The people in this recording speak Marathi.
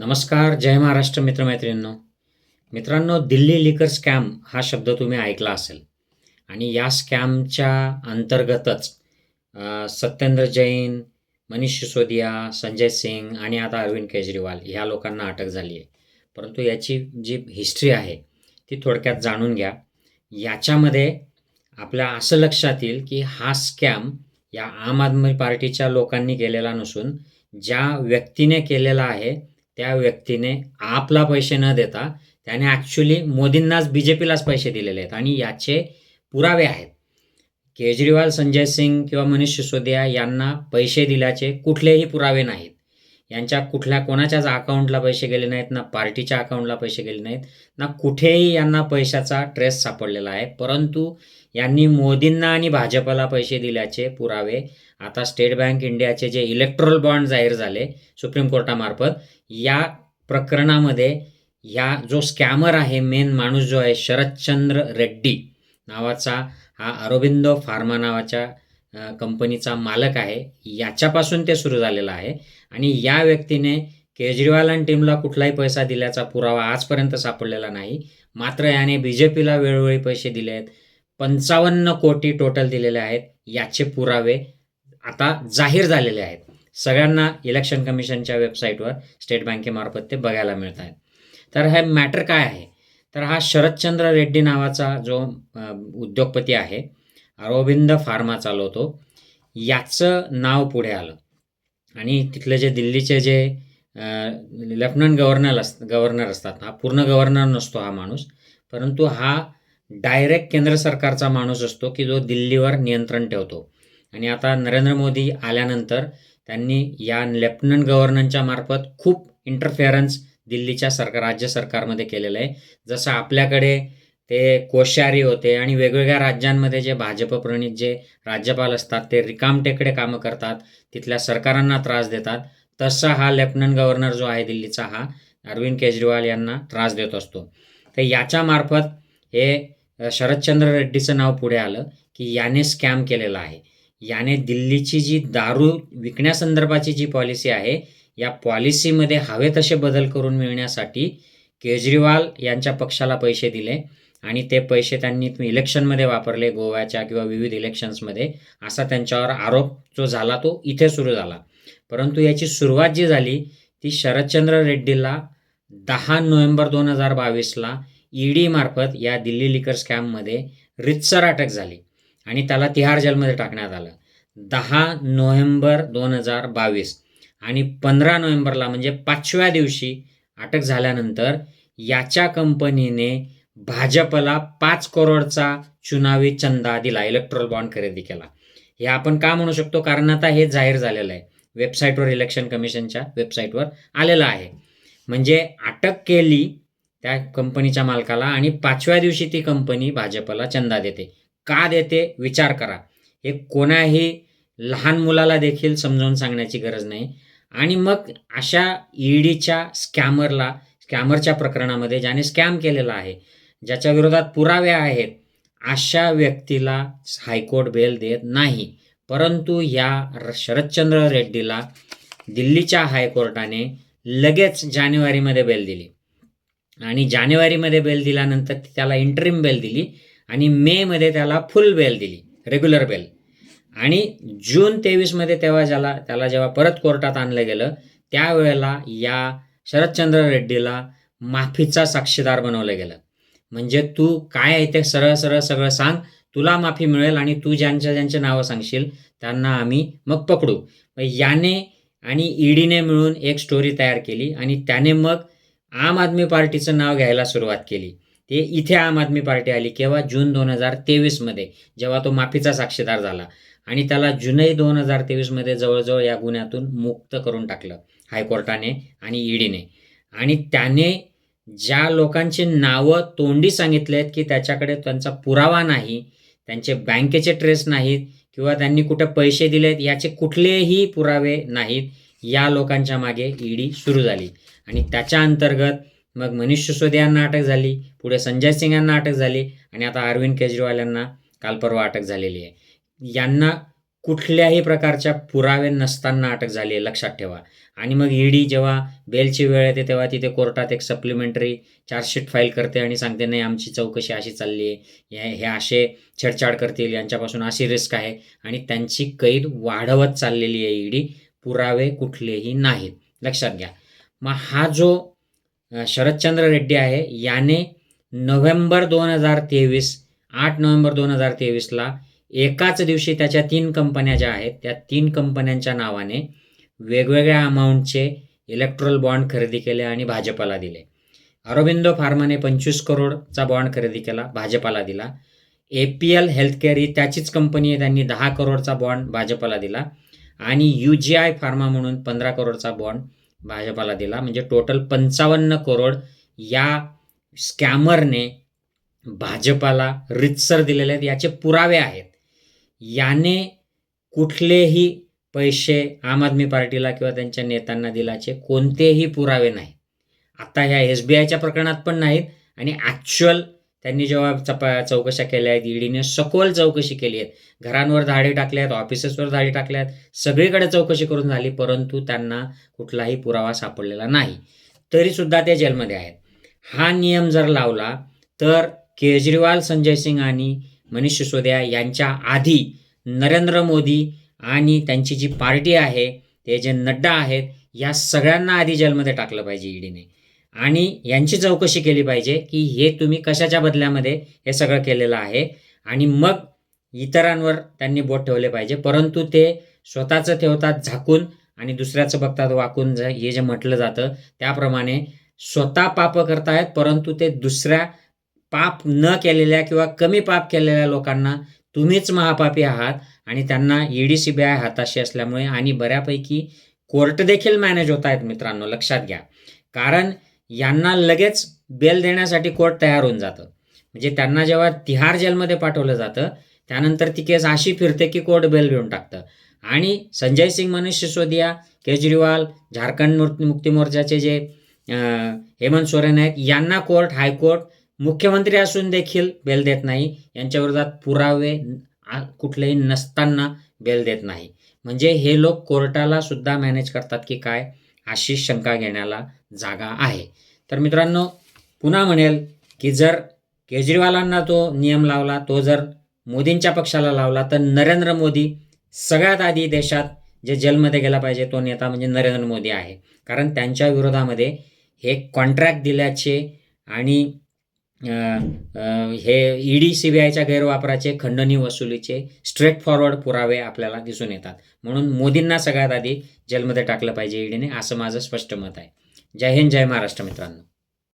नमस्कार जय महाराष्ट्र मित्रमैत्रिणींनो. मित्रांनो दिल्ली लिकर स्कॅम हा शब्द तुम्ही ऐकला असेल. आणि या स्कॅमच्या अंतर्गतच सत्येंद्र जैन मनीष सिसोदिया संजय सिंग आणि आता अरविंद केजरीवाल ह्या लोकांना अटक झाली आहे. परंतु याची जी हिस्ट्री आहे ती थोडक्यात जाणून घ्या. याच्यामध्ये आपल्या असं लक्षात येईल की हा स्कॅम या आम आदमी पार्टीच्या लोकांनी केलेला नसून ज्या व्यक्तीने केलेला आहे त्या व्यक्तीने आपला पैसे न देता त्याने ॲक्च्युली मोदींनाच बी जे पीलाच पैसे दिलेले आहेत आणि याचे पुरावे आहेत. केजरीवाल संजय सिंग किंवा मनीष सिसोदिया यांना पैसे दिल्याचे कुठलेही पुरावे नाहीत. यांच्या कुठल्या कोणाच्याच अकाउंटला पैसे गेले नाहीत ना पार्टीच्या अकाउंटला पैसे गेले नाहीत ना कुठेही यांना पैशाचा ट्रेस सापडलेला आहे. परंतु यांनी मोदींना आणि भाजपला पैसे दिल्याचे पुरावे. आता स्टेट बँक इंडियाचे जे इलेक्ट्रल बॉन्ड जाहीर झाले सुप्रीम कोर्टामार्फत या प्रकरणामध्ये ह्या जो स्कॅमर आहे मेन माणूस जो आहे शरदचंद्र रेड्डी नावाचा हा अरोबिंदो फार्मा नावाच्या कंपनीचा मालक आहे. याच्यापासून ते सुरू झालेलं आहे. आणि या व्यक्तीने केजरीवाल आणि टीमला कुठलाही पैसा दिल्याचा पुरावा आजपर्यंत सापडलेला नाही. मात्र याने बी जे पीला वेळोवेळी पैसे दिले आहेत पंचावन्न कोटी टोटल दिलेले आहेत याचे पुरावे आता जाहीर झालेले आहेत. सगळ्यांना इलेक्शन कमिशनच्या वेबसाईटवर स्टेट बँकेमार्फत ते बघायला मिळत आहेत तर हे मॅटर काय आहे? तर हा शरदचंद्र रेड्डी नावाचा जो उद्योगपती आहे अरविंद फार्मा चालवतो याचं नाव पुढे आलं. आणि तिथले जे दिल्लीचे जे लेफ्टनंट गव्हर्नर अस गव्हर्नर असतात हा पूर्ण गव्हर्नर नसतो हा माणूस परंतु हा डायरेक्ट केंद्र सरकारचा माणूस असतो की जो दिल्लीवर नियंत्रण ठेवतो. आणि आता नरेंद्र मोदी आल्यानंतर त्यांनी या लेफ्टनंट गव्हर्नरच्या मार्फत खूप इंटरफेरन्स दिल्लीच्या सरकार राज्य सरकारमध्ये केलेलं आहे. जसं आपल्याकडे ते कोश्यारी होते आणि वेगवेगळ्या राज्यांमध्ये जे भाजप प्रणित जे राज्यपाल असतात ते रिकामटेकडे कामं करतात तिथल्या सरकारांना त्रास देतात तसा हा लेफ्टनंट गव्हर्नर जो आहे दिल्लीचा हा अरविंद केजरीवाल यांना त्रास देत असतो. तर याच्या मार्फत हे शरदचंद्र रेड्डीचं नाव पुढे आलं की याने स्कॅम केलेला आहे. याने दिल्लीची जी दारू विकण्यासंदर्भाची जी पॉलिसी आहे या पॉलिसीमध्ये हवे तसे बदल करून मिळण्यासाठी केजरीवाल यांच्या पक्षाला पैसे दिले आणि ते पैसे त्यांनी इलेक्शनमध्ये वापरले गोव्याच्या किंवा विविध इलेक्शन्समध्ये. असा त्यांच्यावर आरोप जो झाला तो इथे सुरू झाला. परंतु याची सुरुवात जी झाली ती शरदचंद्र रेड्डीला दहा नोव्हेंबर दोन हजार बावीसला ईडीमार्फत या दिल्ली लिकर स्कॅममध्ये रितसर अटक झाली आणि त्याला तिहार जेलमध्ये टाकण्यात आलं. दहा नोव्हेंबर दोन हजार बावीस आणि पंधरा नोव्हेंबरला म्हणजे पाचव्या दिवशी अटक झाल्यानंतर याच्या कंपनीने भाजपला पाच करोडचा चुनावी चंदा दिला इलेक्ट्रॉल बॉन्ड खरेदी केला. हे आपण का म्हणू शकतो? कारण आता हे जाहीर झालेलं आहे. वेबसाईटवर इलेक्शन कमिशनच्या वेबसाईटवर आलेलं आहे. म्हणजे अटक केली त्या कंपनीच्या मालकाला आणि पाचव्या दिवशी ती कंपनी भाजपला चंदा देते. का देते? विचार करा. हे कोणाही लहान मुलाला देखील समजावून सांगण्याची गरज नाही. आणि मग अशा ईडीच्या स्कॅमरला स्कॅमरच्या प्रकरणामध्ये ज्याने स्कॅम केलेला आहे ज्याच्या विरोधात पुरावे आहेत अशा व्यक्तीला हायकोर्ट बेल देत नाही. परंतु या शरदचंद्र रेड्डीला दिल्लीच्या हायकोर्टाने लगेच जानेवारीमध्ये बेल दिली. आणि जानेवारीमध्ये बेल दिल्यानंतर त्याला इंटरिम बेल दिली आणि मेमध्ये त्याला फुल बेल दिली रेग्युलर बेल आणि जून तेवीसमध्ये तेव्हा ज्याला त्याला जेव्हा परत कोर्टात आणलं गेलं त्यावेळेला या शरदचंद्र रेड्डीला माफीचा साक्षीदार बनवलं गेलं. म्हणजे तू काय आहे ते सरळ सरळ सगळं सांग तुला माफी मिळेल आणि तू ज्यांच्या ज्यांचे नावं सांगशील त्यांना आम्ही मग पकडू. मग याने आणि ईडीने मिळून एक स्टोरी तयार केली आणि त्याने मग आम आदमी पार्टीचं नाव घ्यायला सुरुवात केली. ते इथे आम आदमी पार्टी आली केव्हा? जून दोन हजार तेवीसमध्ये जेव्हा तो माफीचा साक्षीदार झाला. आणि त्याला जुनै दोन हजार तेवीसमध्ये जवळजवळ या गुन्ह्यातून मुक्त करून टाकलं हायकोर्टाने आणि ईडीने. आणि त्याने ज्या लोकांची नावं तोंडी सांगितले आहेत की त्याच्याकडे त्यांचा पुरावा नाही त्यांचे बँकेचे ट्रेस नाहीत किंवा त्यांनी कुठे पैसे दिलेत याचे कुठलेही पुरावे नाहीत या लोकांच्या मागे ईडी सुरू झाली. आणि त्याच्या अंतर्गत मग मनीष सिसोदिया यांना अटक झाली पुढे संजय सिंग यांना अटक झाली आणि आता अरविंद केजरीवाल यांना काल परवा अटक झालेली आहे. यांना कुठल्याही प्रकारच्या पुरावे नसताना अटक झाली आहे लक्षात ठेवा. आणि मग ईडी जेव्हा बेलची वेळ येते तेव्हा तिथे कोर्टात एक सप्लिमेंटरी चार्जशीट फाईल करते आणि सांगते नाही आमची चौकशी अशी चालली आहे. हे हे असे छेडछाड करतील यांच्यापासून अशी रिस्क आहे. आणि त्यांची कैद वाढवत चाललेली आहे ईडी पुरावे कुठलेही नाहीत. लक्षात घ्या. मग हा जो शरदचंद्र रेड्डी आहे याने नोव्हेंबर दोन हजार तेवीस आठ नोव्हेंबर दोन हजार तेवीसला एकाच दिवशी त्याच्या तीन कंपन्या ज्या आहेत त्या तीन कंपन्यांच्या नावाने वेगवेगळ्या अमाऊंटचे इलेक्ट्रल बॉन्ड खरेदी केले आणि भाजपाला दिले. अरविंदो फार्माने पंचवीस करोडचा बॉन्ड खरेदी केला भाजपाला दिला. ए पी एल हेल्थकेअर ही त्याचीच कंपनी आहे त्यांनी दहा करोडचा बॉन्ड भाजपाला दिला. आणि यू जी आय फार्मा म्हणून पंधरा करोडचा बॉन्ड भाजपाला दिला. म्हणजे टोटल पंचावन्न करोड या स्कॅमरने भाजपाला रितसर दिलेले आहेत. याचे पुरावे आहेत. याने कुठलेही पैसे आम आदमी पार्टीला किंवा त्यांच्या नेत्यांना दिल्याचे कोणतेही पुरावे नाहीत आता ह्या एस बी आयच्या प्रकरणात पण नाहीत आणि ॲक्च्युअल त्यांनी जेव्हा चपा चौकशा केल्या आहेत ईडीने सखोल चौकशी केली आहेत घरांवर धाडे टाकले आहेत ऑफिसेसवर धाडे टाकल्या आहेत सगळीकडे चौकशी करून झाली परंतु त्यांना कुठलाही पुरावा सापडलेला नाही. तरीसुद्धा ते जेलमध्ये आहेत. हा नियम जर लावला तर केजरीवाल संजय सिंग आणि मनीष सिसोदिया यांच्या आधी नरेंद्र मोदी आणि त्यांची जी पार्टी आहे ते जे नड्डा आहेत या सगळ्यांना आधी जेलमध्ये टाकलं पाहिजे ईडीने. आणि यांची चौकशी केली पाहिजे की हे तुम्ही कशाच्या बदल्यामध्ये हे सगळं केलेलं आहे? आणि मग इतरांवर त्यांनी बोट ठेवले पाहिजे. परंतु ते स्वतःचं ठेवतात झाकून आणि दुसऱ्याचं बघतात वाकून ज हे जे म्हटलं जातं त्याप्रमाणे स्वतः पाप करतायत परंतु ते दुसऱ्या पाप न केलेल्या किंवा कमी पाप केलेल्या लोकांना तुम्हीच महापापी आहात आणि त्यांना ईडी सी बी आय हाताशी असल्यामुळे आणि बऱ्यापैकी कोर्ट देखील मॅनेज होत आहेत मित्रांनो लक्षात घ्या. कारण यांना लगेच बेल देण्यासाठी कोर्ट तयार होऊन जातं. म्हणजे त्यांना जेव्हा तिहार जेलमध्ये पाठवलं जातं त्यानंतर ती केस अशी फिरते की कोर्ट बेल घेऊन टाकतं. आणि संजय सिंग मनीष सिसोदिया केजरीवाल झारखंड मुक्ती मोर्चाचे जे हेमंत सोरेन आहेत यांना कोर्ट हायकोर्ट मुख्यमंत्री असून देखील बेल देत नाही. यांच्या विरोधात पुरावे कुठलेही नसताना बेल देत नाही. म्हणजे हे लोक कोर्टाला सुद्धा मॅनेज करतात की काय अशी शंका घेण्याला जागा आहे. तर मित्रांनो पुन्हा म्हणेल की जर केजरीवालांना तो नियम लावला तो जर मोदींच्या पक्षाला लावला तर नरेंद्र मोदी सगळ्यात आधी देशात जे जेलमध्ये गेला पाहिजे तो नेता म्हणजे नरेंद्र मोदी आहे. कारण त्यांच्या विरोधामध्ये हे कॉन्ट्रॅक्ट दिल्याचे आणि हे ई हे ईडी सी बी आयच्या गैरवापराचे खंडणी वसुलीचे स्ट्रेट फॉरवर्ड पुरावे आपल्याला दिसून येतात. म्हणून मोदींना सगळ्यात आधी जेलमध्ये टाकलं पाहिजे ईडीने असं माझं स्पष्ट मत आहे. जय हिंद जय महाराष्ट्र मित्रांनो.